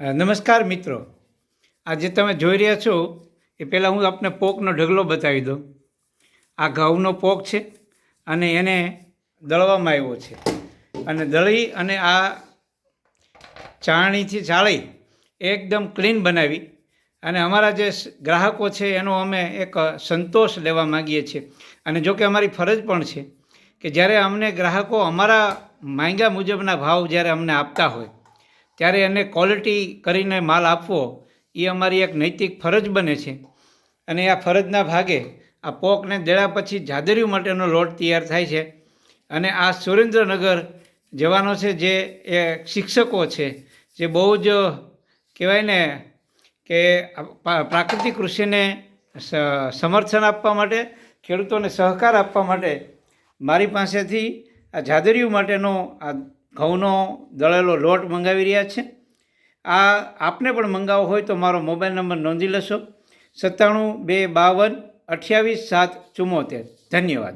નમસ્કાર મિત્રો. આજે તમે જોઈ રહ્યા છો એ પહેલાં હું આપને પોકનો ઢગલો બતાવી દઉં. આ ઘઉંનો પોક છે અને એને દળવામાં આવ્યો છે. અને દળી અને આ ચાળણીથી ચાળી એકદમ ક્લીન બનાવી અને અમારા જે ગ્રાહકો છે એનો અમે એક સંતોષ લેવા માગીએ છીએ. અને જો કે અમારી ફરજ પણ છે કે જ્યારે અમને ગ્રાહકો અમારા માંગ્યા મુજબના ભાવ જ્યારે અમને આપતા હોય ત્યારે એને ક્વોલિટી કરીને માલ આપવો, એ અમારી એક નૈતિક ફરજ બને છે. અને આ ફરજના ભાગે આ પોકને દેળા પછી જાદરિયું માટેનો લોટ તૈયાર થાય છે. અને આ સુરેન્દ્રનગર જવાનો છે જે એ શિક્ષકો છે, જે બહુ જ કહેવાય ને કે પ્રાકૃતિક કૃષિને સમર્થન આપવા માટે, ખેડૂતોને સહકાર આપવા માટે મારી પાસેથી આ જાદરિયું માટેનો આ ઘઉંનો દળેલો લોટ મંગાવી રહ્યા છે. આ આપને પણ મંગાવવો હોય તો મારો મોબાઈલ નંબર નોંધી લેશો. સત્તાણું બે બાવન અઠ્યાવીસ સાત ચુમ્મોતેર ધન્યવાદ.